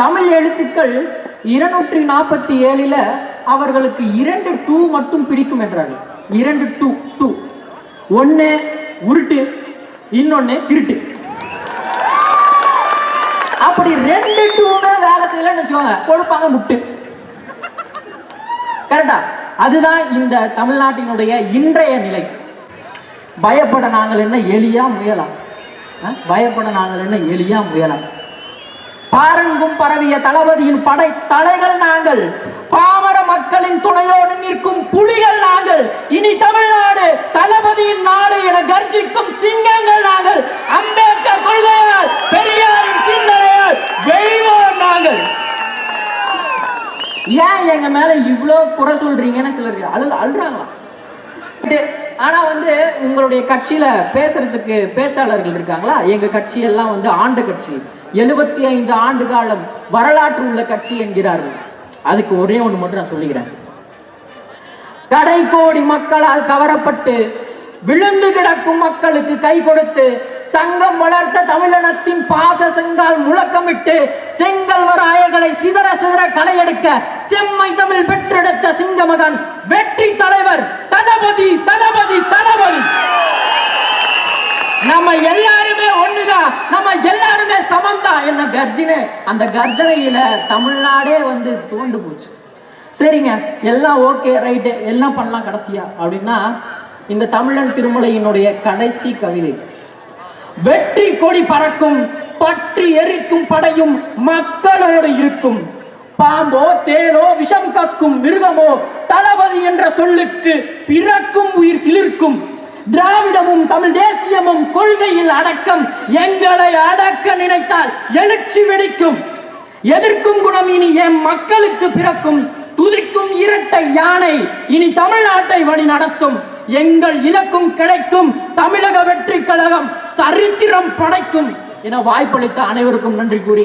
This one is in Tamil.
தமிழ் எழுத்துக்கள் இருநூற்றி நாற்பத்தி ஏழில் அவர்களுக்கு இரண்டு டூ மட்டும் பிடிக்கும் என்றார்கள். இரண்டு டூ டூ. ஒன்று உருட்டு இன்னொன்று திருட்டு. அப்படி ரெண்டு டூன்னு வேலை செய்யலன்னு வச்சுக்கோங்க கொடுப்பாங்க முட்டு. கரெக்டா அதுதான் இந்த தமிழ்நாட்டினுடைய இன்றைய நிலை. பயப்பட நாங்கள் என்ன எளியா முயலாம்? பயப்பட நாங்கள் என்ன எளியா முயலாம்? பாரங்கும் பரவிய தளபதியின் படை தலைகள் நாங்கள். பாமர மக்களின் துணையோடு நிற்கும் புலிகள் நாங்கள். இனி தமிழ்நாடு தளபதியின் நாடு என கர்ஜிக்கும் சிங்கங்கள் நாங்கள். அம்பேத்கர் கொள்கையால் பெரியாரின் சிந்தனையால் வெல்வோம் நாங்கள். ஏன் எங்க மேல இவ்வளோ குறை சொல்றீங்கன்னு சிலர் அழு அழுறாங்களா? ஆனா வந்து உங்களுடைய கட்சியில பேசுறதுக்கு பேச்சாளர்கள் இருக்காங்களா? எங்க கட்சி எல்லாம் வந்து ஆண்டு கட்சி. எழுபத்தி ஐந்து ஆண்டு காலம் வரலாற்று உள்ள கட்சி என்கிறார்கள். அதுக்கு ஒரே ஒன்று மட்டும் நான் சொல்லுகிறேன் கடை கோடி மக்களால் கவரப்பட்டு விழுந்து கிடக்கும் மக்களுக்கு கை கொடுத்து சங்கம் வளர்த்த தமிழனத்தின் பாச செங்கால் முழக்கமிட்டு செங்கல்வராயர்களை சிதற சிதற களையெடுக்க செம்மை தமிழ் பெற்றெடுத்த சிங்கமகன் வெற்றி தலைவர் தளபதி தளபதி தளபதி. நம்ம எல்லாரும் ஒண்ணுதான் நம்ம எல்லாருமே சமந்தான் என்ன கர்ஜனை? அந்த கர்ஜனையில தமிழ்நாடே வந்து தோண்டு போச்சு. சரிங்க எல்லாம் ஓகே ரைட்டு எல்லாம் பண்ணலாம் கடைசியா. அப்படின்னா இந்த தமிழன் திருமலையினுடைய கடைசி கவிதை. வெற்றி கொடி பறக்கும் பற்றி எரிக்கும் படையும் மக்களோடு இருக்கும். பாம்போ தேனோ விஷம் கக்கும் மிருகமோ தளபதி என்ற சொல்லுக்கு பிறக்கும் உயிர் சிலிர்க்கும். திராவிடமும் தமிழ் தேசியமும் கொள்கையில் அடக்கம் எங்களை அடக்க நினைத்தால் எழுச்சி வெடிக்கும். எதிர்க்கும் குணம் இனி என் மக்களுக்கு பிறக்கும். துதிக்கும் இரட்டை யானை இனி தமிழ்நாட்டை வழி நடத்தும். எங்கள் இலக்கும் கிடைக்கும். தமிழக வெற்றி கழகம் சரித்திரம் படைக்கும். என வாய்ப்பளித்த அனைவருக்கும் நன்றி கூறி